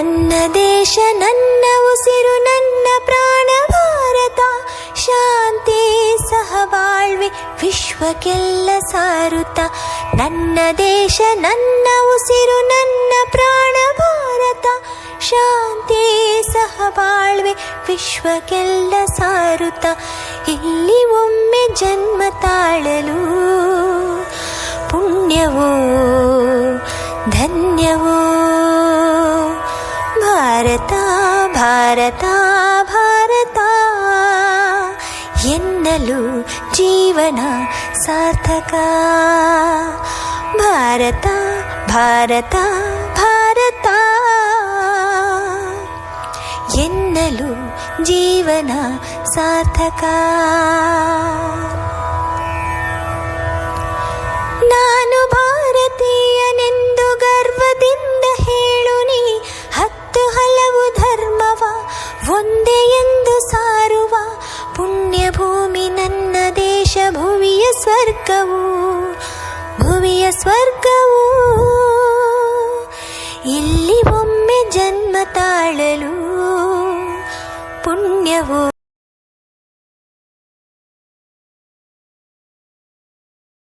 ನನ್ನ ದೇಶ, ನನ್ನ ಉಸಿರು, ನನ್ನ ಪ್ರಾಣ, ಭಾರತ. ಶಾಂತಿ, ಸಹಬಾಳ್ವೆ, ವಿಶ್ವಕ್ಕೆಲ್ಲ ಸಾರುತ್ತ. ನನ್ನ ದೇಶ, ನನ್ನ ಉಸಿರು, ನನ್ನ ಪ್ರಾಣ, ಭಾರತ. ಶಾಂತಿ, ಸಹಬಾಳ್ವೆ, ವಿಶ್ವಕ್ಕೆಲ್ಲ ಸಾರುತ್ತ. ಇಲ್ಲಿ ಒಮ್ಮೆ ಜನ್ಮ ತಾಳಲು ಪುಣ್ಯವೋ, ಧನ್ಯವೋ. ಭಾರತ ಭಾರತ ಭಾರತ. ಎನ್ನಲು ಜೀವನ ಸಾರ್ಥಕ. ಭಾರತ ಭಾರತ ಭಾರತ. ಎನ್ನಲು ಜೀವನ ಸಾರ್ಥಕ. ಒಂದೇ ಎಂದು ಸಾರುವ ಪುಣ್ಯಭೂಮಿ ನನ್ನ ದೇಶ ಭುವಿಯ ಸ್ವರ್ಗವು ಭುವಿಯ ಸ್ವರ್ಗವು. ಇಲ್ಲಿ ಒಮ್ಮೆ ಜನ್ಮ ತಾಳಲು ಪುಣ್ಯವು